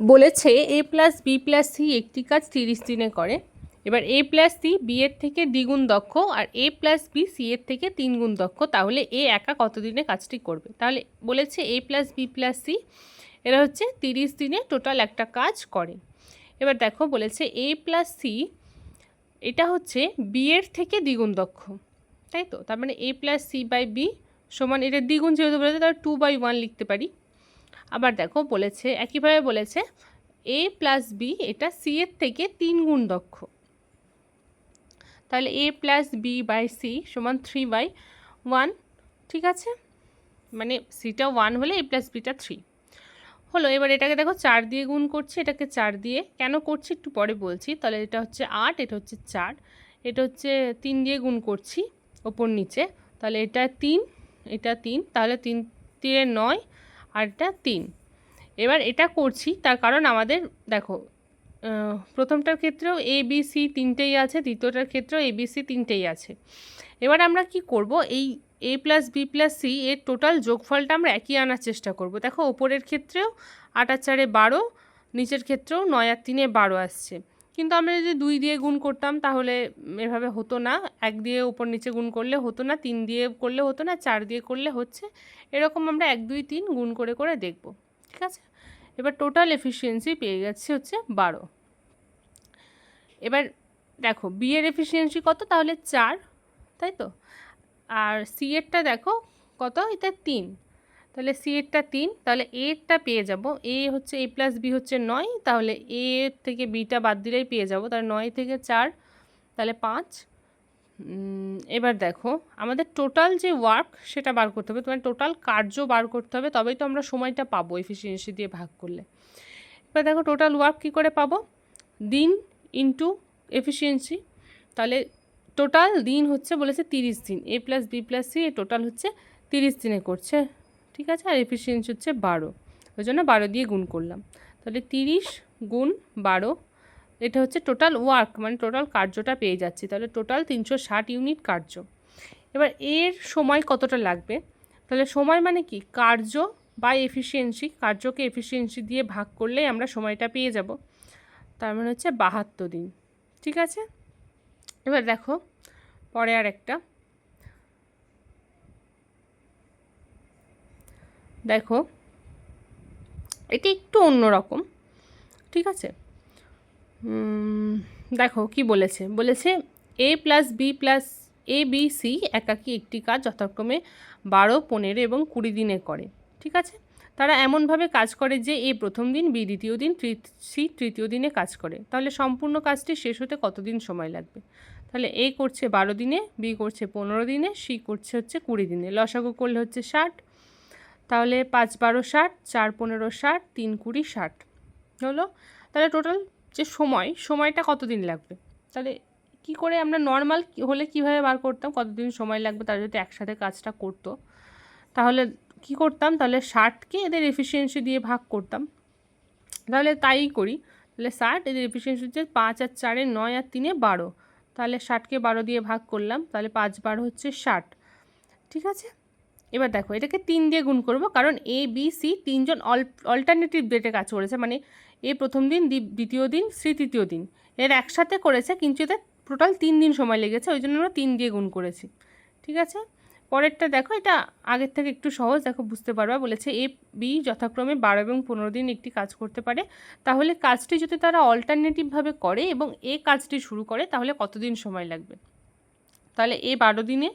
বলেছে A plus B plus C একটি কাজ তিরিশ দিনে করে। এবার এ প্লাস সি বি এর থেকে দ্বিগুণ দক্ষ আর এ প্লাস বি সি এর থেকে তিন গুণ দক্ষ, তাহলে এ একা কত দিনে কাজটি করবে? তাহলে বলেছে A plus B plus C এরা হচ্ছে তিরিশ দিনে টোটাল একটা কাজ করে। এবার দেখো বলেছে এ প্লাস সি এটা হচ্ছে বি এর থেকে দ্বিগুণ দক্ষ, তাই তো? তার মানে A plus C by B সমান, এটা দ্বিগুণ যেহেতু বলেছে, তাহলে টু বাই ওয়ান লিখতে পারি। আবার দেখো বলেছে, একইভাবে বলেছে এ প্লাস বি এটা সি এর থেকে তিন গুণ দক্ষ। তাহলে A plus B by C সমান থ্রি বাই ওয়ান ঠিক আছে? মানে সিটা ওয়ান হলে এ প্লাস বিটা থ্রি হলো, এবার এটাকে দেখো চার দিয়ে গুণ করছি, এটাকে চার দিয়ে কেন করছি একটু পরে বলছি। তাহলে এটা হচ্ছে আট, এটা হচ্ছে চার, এটা হচ্ছে তিন দিয়ে গুণ করছি ওপর নিচে। তাহলে এটা তিন এটা তিন, তাহলে তিন তিনে নয় আর তিন। এবার এটা করছি, তার কারণ আমাদের, দেখো প্রথমটার ক্ষেত্রেও এ বি সি তিনটেই আছে, দ্বিতীয়টার ক্ষেত্রেও এ বি সি তিনটেই আছে। এবার আমরা কি করব, এই A plus B plus C এর টোটাল যোগফলটা আমরা একই আনার চেষ্টা করব। দেখো, ওপরের ক্ষেত্রেও আট আর চারে বারো, নিচের ক্ষেত্রেও নয় আর তিনে বারো আসছে। কিন্তু আমরা যদি দুই দিয়ে গুণ করতাম, তাহলে এভাবে হতো না। এক দিয়ে উপর নিচে গুণ করলে হতো না, তিন দিয়ে করলে হতো না, চার দিয়ে করলে হচ্ছে। এরকম আমরা এক, দুই, তিন গুণ করে করে দেখব। ঠিক আছে? এবার টোটাল এফিসিয়েন্সি পেয়ে যাচ্ছে হচ্ছে বারো। এবার দেখো বি এর এফিসিয়েন্সি কত? তাহলে চার, তাই তো? আর সি এরটা দেখো, কত? এটা তিন। তাহলে সি এরটা তিন, তাহলে এরটা পেয়ে যাব। এ হচ্ছে এ প্লাস বি হচ্ছে নয়, তাহলে এ থেকে বিটা বাদ দিলেই পেয়ে যাব। তাহলে নয় থেকে চার, তাহলে পাঁচ। এবার দেখো, আমাদের টোটাল যে ওয়ার্ক সেটা বার করতে হবে। তোমার টোটাল কার্য বার করতে হবে, তবেই তো আমরা সময়টা পাবো এফিসিয়েন্সি দিয়ে ভাগ করলে। এবার দেখো টোটাল ওয়ার্ক কী করে পাবো? দিন ইন্টু এফিসিয়েন্সি তাহলে টোটাল দিন হচ্ছে বলেছে তিরিশ দিন। A plus B plus C total হচ্ছে তিরিশ দিনে করছে। ঠিক আছে? আর এফিসিয়েন্সি হচ্ছে বারো। ওই জন্য বারো দিয়ে গুণ করলাম। তাহলে তিরিশ গুণ বারো, এটা হচ্ছে টোটাল ওয়ার্ক মানে টোটাল কার্যটা পেয়ে যাচ্ছি। তাহলে টোটাল তিনশো ষাট ইউনিট কার্য। এবার এর সময় কতটা লাগবে? তাহলে সময় মানে কি? কার্য বা এফিসিয়েন্সি কার্যকে এফিসিয়েন্সি দিয়ে ভাগ করলেই আমরা সময়টা পেয়ে যাব। তার মানে হচ্ছে বাহাত্তর দিন। ঠিক আছে? এবার দেখো, পরে আর একটা। দেখো, এটি একটু অন্যরকম, ঠিক আছে? দেখো কি বলেছে। বলেছে, A plus B plus A B C একাকি একটি কাজ যথাক্রমে বারো, পনেরো এবং কুড়ি দিনে করে। ঠিক আছে? তারা এমনভাবে কাজ করে যে এ প্রথম দিন, বি দ্বিতীয় দিন সি তৃতীয় দিনে কাজ করে। তাহলে সম্পূর্ণ কাজটি শেষ হতে কতদিন সময় লাগবে? তাহলে এ করছে বারো দিনে, বি করছে পনেরো দিনে, সি করছে হচ্ছে কুড়ি দিনে। লসাগু করলে হচ্ছে ষাট তাহলে পাঁচ বারো ষাট, চার পনেরো ষাট, তিন কুড়ি ষাট। হলো? তাহলে টোটাল যে সময়, সময়টা কতদিন লাগবে? তাহলে কি করে আমরা নর্মাল হলে কীভাবে বার করতাম? কতদিন সময় লাগবে? তারা যদি একসাথে কাজটা করতো, তাহলে কি করতাম? তাহলে ষাটকে এদের এফিসিয়েন্সি দিয়ে ভাগ করতাম। তাহলে তাই করি। তাহলে ষাট, এদের এফিসিয়েন্সি হচ্ছে পাঁচ আর চারে নয় আর তিনে বারো। তাহলে ষাটকে বারো দিয়ে ভাগ করলাম। তাহলে পাঁচ বারো হচ্ছে ষাট। ঠিক আছে? এবার দেখো, এটাকে তিন দিয়ে গুণ করব, কারণ এ বি সি তিনজন অল অল্টারনেটিভ ডেটে কাজ করেছে। মানে এ প্রথম দিন, দ্বি- দ্বিতীয় দিন, সি তৃতীয় দিন। এর একসাথে করেছে, কিন্তু এদের টোটাল তিন দিন সময় লেগেছে, ওই জন্য আমরা তিন দিয়ে গুণ করেছি। ঠিক আছে? পরেরটা দেখো, এটা আগের থেকে একটু সহজ, দেখো, বুঝতে পারবা। বলেছে এ বি যথাক্রমে বারো এবং পনেরো দিন একটি কাজ করতে পারে। তাহলে কাজটি যদি তারা অল্টারনেটিভভাবে করে এবং এ কাজটি শুরু করে, তাহলে কতদিন সময় লাগবে? তাহলে এ বারো দিনে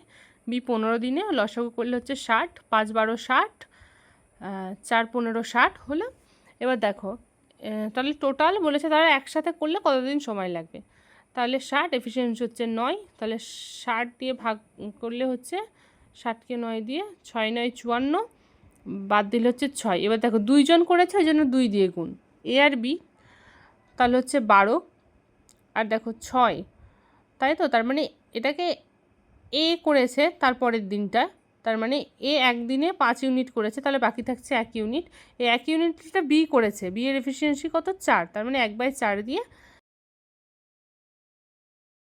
বি পনেরো দিনে, লসাগু করলে হচ্ছে ষাট, পাঁচ বারো ষাট চার পনেরো ষাট হলো। এবার দেখো তাহলে টোটাল বলেছে তারা একসাথে করলে কতদিন সময় লাগবে? তাহলে ষাট এফিসিয়েন্সি হচ্ছে নয়, তাহলে ষাট দিয়ে ভাগ করলে হচ্ছে ষাটকে নয় দিয়ে ছয় নয় চুয়ান্ন, বাদ দিলে হচ্ছে ছয়। এবার দেখো, দুইজন করেছে, ওই জন্য দুই দিয়ে গুণ। এ আর বি, তাহলে হচ্ছে বারো, আর দেখো ছয়। তাই তো? তার মানে এটাকে এ করেছে তারপরের দিনটা। তার মানে এ একদিনে পাঁচ ইউনিট করেছে, তাহলে বাকি থাকছে এক ইউনিট। এই এক ইউনিটটা বি করেছে, বি এর এফিসিয়েন্সি কত? চার। তার মানে এক বাই চার দিয়ে